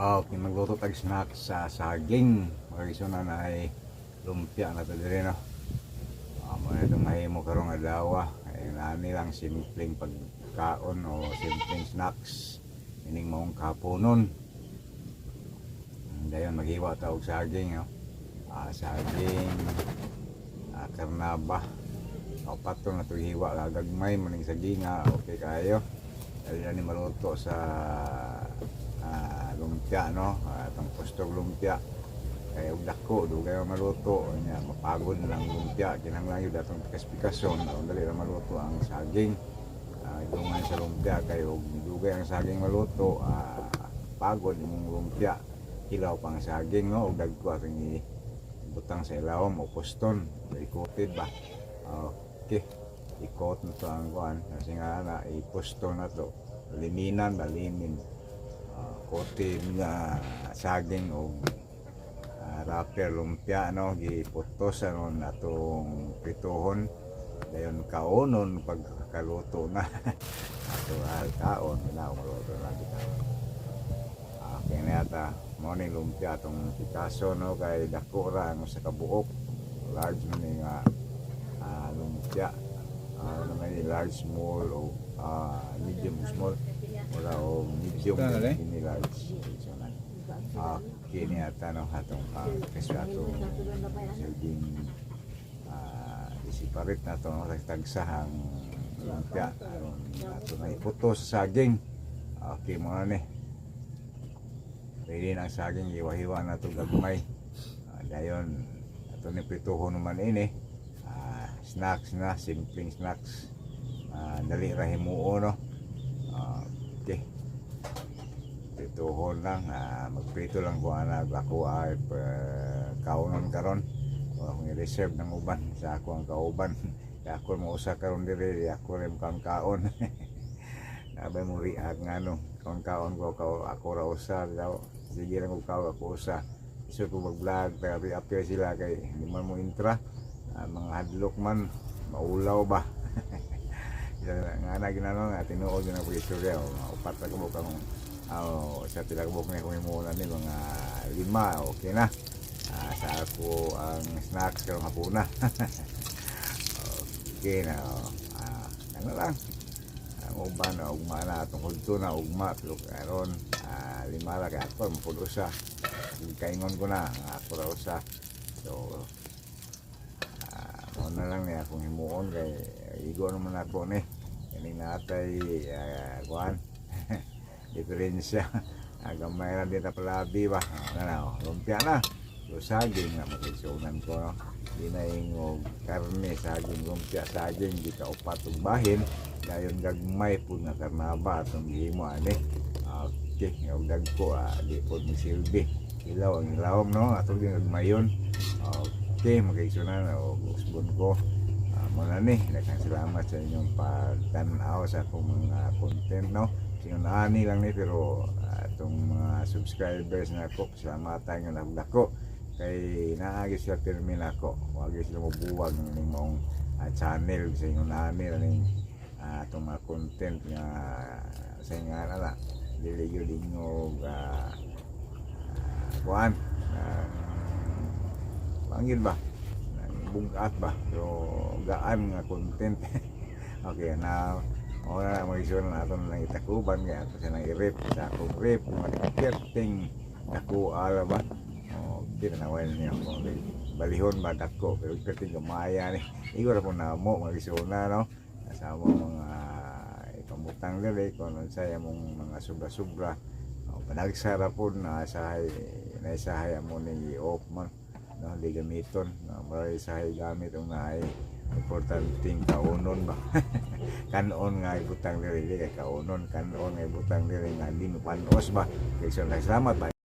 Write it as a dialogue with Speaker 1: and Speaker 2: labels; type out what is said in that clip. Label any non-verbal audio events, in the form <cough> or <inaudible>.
Speaker 1: Okay, magluto tag snack sa saging. Magisuna na ay lumpia na to dire no. Ah, mo na itong mahimo karong adlaw. Ay nani lang simpleng pagkaon o simpleng snacks. Ining maong kapunon. Dayon maghiwa ta og saging no. Ah, saging ah, karnaba. O patong na to hiwa gagmay maning saging ah, okay kayo. Dali ni maluto sa ah, lumpia no? Ah, atong pustog lumpia. Kaya og dako do kayo maluto. Nya mapagod lang lumpia. Kinahanglan yun atong pikas-pikason ang dali na maluto ang saging. Uh, dungan sa lumpia kay og dugay ang saging maluto. Ah, pagod imong lumpia. Hilaw pang saging no? Og dagko atong butang sa ilawom o poston ikotid ba? Okay. Ikot na to ang kuan kasi nga na iposton na to liminan ba limin uh, kotin nga saging o uh, wrapper lumpia no giputos ano natong prituhon dayon kaonon pagkaluto na. <laughs> Ato al kaon na maluto na bitaw okay na yata mo ni lumpia tong Picasso no kay dako ang sa kabuok. Large man nga ah, lumpia ah, ano man ni large small o ah, medium small. Wala o medium
Speaker 2: Ito, ale?
Speaker 1: ini large. So na okay ni yata no atong uh, kasi atong saging ah, isiparit na to no tagsahang lumpia aron ato na iputo sa saging. Okay mo na ni pwede ng saging iwa-hiwa na ito gagmay. Ah, dayon ito ni prituho naman ini Ah, snacks na simpleng snacks. Ah, dali ra himuo no? Ah, okay. Prituhon lang. Ah, magprito lang ko ana ako ay pa- kaunon karon. O akong i-reserve ng uban sa ako ang kauban. <laughs> Kaya ako mo usa karon diri ako rin kaon kaon. <laughs> Abay mo riag nga no, kaon-kaon ko kao ako ra usa daw. Sige lang ko ako usa. Iso ko mag-vlog pero appear sila kay hindi man mo intra. Ah, mga hadlok man maulaw ba. <laughs> Nga na ginano nga tinuod yun ang istorya o mga upat na kabuk ang oh, sa tilakbok na kung imulan ni mga lima okay na. Ah, sa ako ang snacks karong hapuna. <laughs> okay na. Oh. Ah, ano lang ang uban na ugma na tungkol to na ugma pero karon ah, lima kay ako mapud usa kaingon ko na ako ra usa so ah, na lang ni akong himuon kay igo naman ako ni. Kani natay uh, kuan <laughs> diferensya. <laughs> Agamay ra dito palabi ba? Na na oh, lumpia na. So saging na magisunan ko no? Na yung karne saging lumpia saging di ka upat ug bahin. Dayon gagmay pud nga karnaba atong gihimo ani. Okay yung dagko ah, di pud mi silbi ilaw ang ilawom no? Ato din gagmayon. Okay magaisunan o usbon ko. Uh, muna ni daghang salamat sa inyong pagtanaw sa akong mga content no? Sinunani lang ni pero ah, atong mga subscribers na ako salamat tayo nga nagdako kay naagi sila termin ako. Wag sila mabuwag ng mong ah, channel. Sa inyong nani ning ah, itong mga content nga sa inyo nga na dili yun inyo uh, kuhan uh, pangin ba? Bungkat ba? Pero gaan nga content. <laughs> Okay na o na mag-isyo na nato na itakuban kaya ako siya nang i-rip sa akong rip mag-kerting dako ala ba? O pinanawan niya ako balihon ba dako pero kerting gamaya ni igo ra po na mo mag-isyo na no? Kasama mga ikamutang dali kung ano saya mong mga sobra-sobra. O, panagsara po na sahay na isahay mo ni off man no, di gamiton no, maray sahay gamit ang naay importanteng kaunon ba? <laughs> Kanon nga ibutang diri di kay kaunon kanon nga ibutang diri nga di mo panos ba? Kay salamat ba